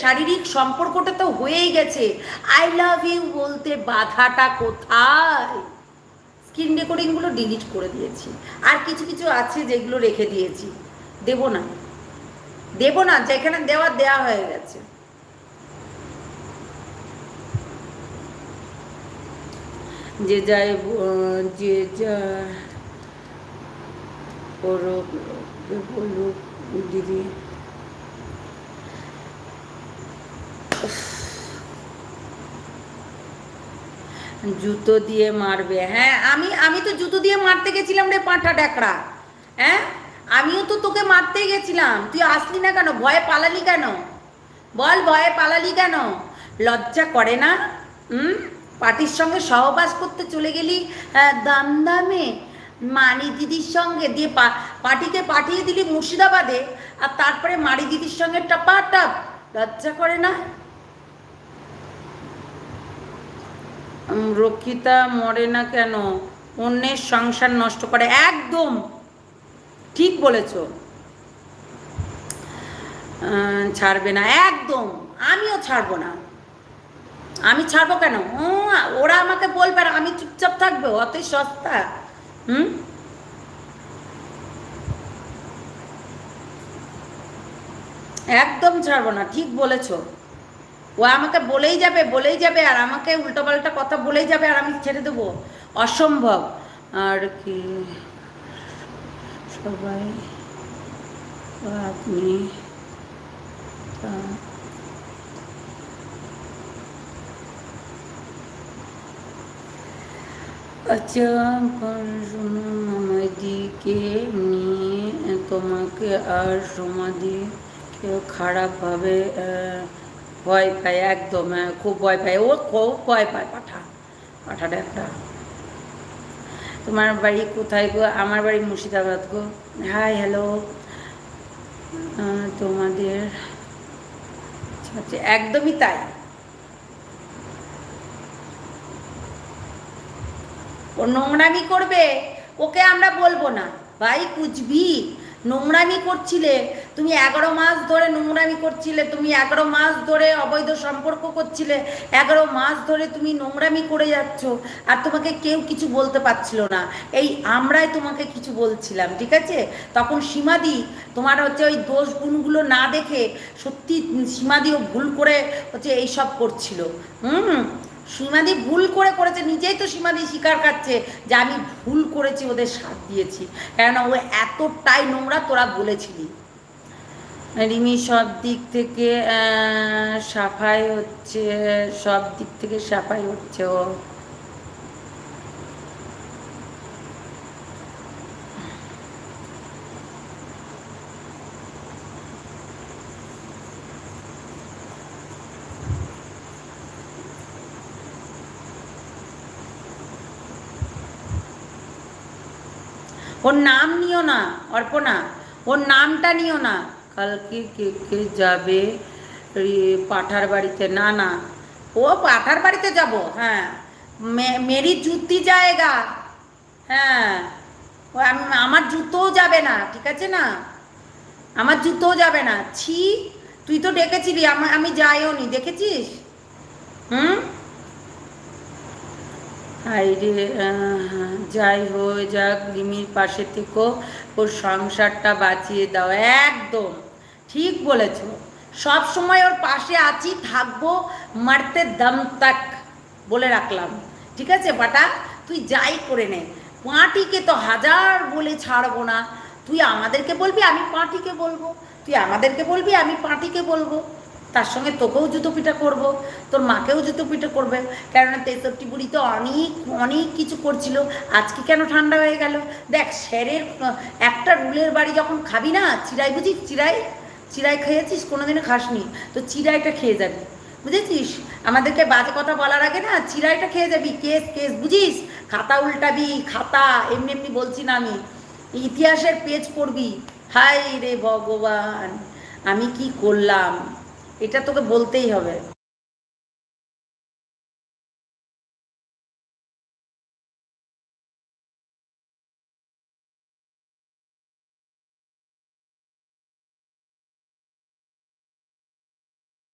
শারীরিক সম্পর্কটা তো হয়েই গেছে। আই লাভ ইউ বলতে বাধাটা কোথায়? স্ক্রিন রেকর্ডিংগুলো ডিলিট করে দিয়েছি। আর কিছু কিছু আছে যেগুলো রেখে দিয়েছি। দেব না। দেব না, যেখানে দেওয়ার দেওয়া হয়ে গেছে। যে যায় ব- যে যা করুক লোকে বলুক, দিদি। জুতো দিয়ে মারবে হ্যাঁ? আমি আমি তো জুতো দিয়ে মারতে গেছিলাম রে পাঁঠা ড্যাকড়া হ্যাঁ? আমিও তো তোকে মারতেই গেছিলাম। তুই আসলি না কেন? ভয়ে পালালি কেন? বল ভয়ে পালালি কেন? লজ্জা করে না? হুম? পার্টির সঙ্গে সহবাস করতে চলে গেলি আহ, দামদামে। মানি দিদির সঙ্গে দিয়ে পার্টিকে পাঠিয়ে দিলি মুর্শিদাবাদে আর তারপরে মারি দিদির সঙ্গে টাপাটাপ। লজ্জা করে না? রক্ষিতা মরে না কেন? অন্যের সংসার নষ্ট করে। একদম ঠিক বলেছ। ছাড়বে না। একদম। আমিও ছাড়বো না। আমি ছাড়বো কেন? ওরা আমাকে বলবে আর আমি চুপচাপ থাকব। অতই সস্তা। হুম? একদম ছাড়বো না। ঠিক বলেছ। ও আমাকে বলেই যাবে বলেই যাবে, আর আমাকে উল্টোপাল্টা কথা বলেই যাবে, আর আমি ছেড়ে দেবো। অসম্ভব। আর কি? সবাই আপনি শোনো নিয়ে তোমাকে আর সমাধি কেউ খারাপভাবে ভয় পায় একদম হ্যাঁ, খুব ভয় পায়। ও খুব ভয় পায় পাঠা পাঠাটা একটা। তোমার বাড়ি কোথায় গো? আমার বাড়ি মুর্শিদাবাদ গো। হাই হ্যালো তোমাদের একদমই তাই। ও নোংরামি করবে ওকে আমরা বলব না। ভাই কুচবি নোংরামি করছিলে তুমি এগারো মাস ধরে নোংরামি করছিলে, তুমি এগারো মাস ধরে অবৈধ সম্পর্ক করছিলে, এগারো মাস ধরে তুমি নোংরামি করে যাচ্ছ, আর তোমাকে কেউ কিছু বলতে পারছিল না। এই আমরাই তোমাকে কিছু বলছিলাম, ঠিক আছে? তখন সীমাদি তোমার হচ্ছে ওই দোষ গুণগুলো না দেখে সত্যি সীমাদিও ভুল করে হচ্ছে এইসব করছিল। হুম? সীমাদি ভুল করে করেছে, নিজেই তো সীমাদি স্বীকার করছে যে আমি ভুল করেছি, ওদের সাথ দিয়েছি। কেননা ও এতটাই নোংরা তোরা বলেছিলি। রিমি সব দিক থেকে সাফাই হচ্ছে, সব দিক থেকে সাফাই হচ্ছে ও। ওর নাম নিও না, অর্পণা। ওর নামটা নিও না। কালকে কে কে যাবে? পাঠার বাড়িতে না না। ও পাঠার বাড়িতে যাব হ্যাঁ। মেরি জুতি জায়গা হ্যাঁ। আমার জুতোও যাবে না ঠিক আছে না? আমার জুতোও যাবে না। ছি তুই তো ডেকেছিলি আমা- যাইও নি দেখেছিস? হুম? আহ, যাই হয়ে যাক রিমির পাশে থেকো ওর সংসারটা বাঁচিয়ে দাও একদম। ঠিক বলেছ। সব সময় ওর পাশে আছি, থাকব, মারতে দম তাক বলে রাখলাম। ঠিক আছে, বাটা? তুই যাই করে নে। পাঁটিকে তো হাজার বলে ছাড়বো না। তুই আমাদেরকে বলবি, আমি পাঁটিকে বলব। তুই আমাদেরকে বলবি, আমি পাঁটিকে বলব। তার সঙ্গে তোকেও জুতো পিঠা করব। তোর মাকেও জুতো পিঠা করবে। কেননা তেষট্টি বুড়ি তো অনেক অনেক কিছু করছিল। আজকে কেন ঠান্ডা হয়ে গেল? দেখ, স্যারের, একটা রুলের বাড়ি যখন খাবি না চিরাই বুঝিস চিরাই চিরাই খেয়েছিস? কোনোদিনও খাসনি। তো চিরাইটা খেয়ে যাবি। বুঝেছিস? আমাদেরকে বাজে কথা বলার আগে না চিরাইটা খেয়ে যাবি। কেস কেস, বুঝিস? খাতা উল্টাবি, খাতা, এমনি এমনি বলছি না আমি। ইতিহাসের পেজ পড়বি। হাই রে ভগবান, আমি কি করলাম? এটা তোকে বলতেই হবে।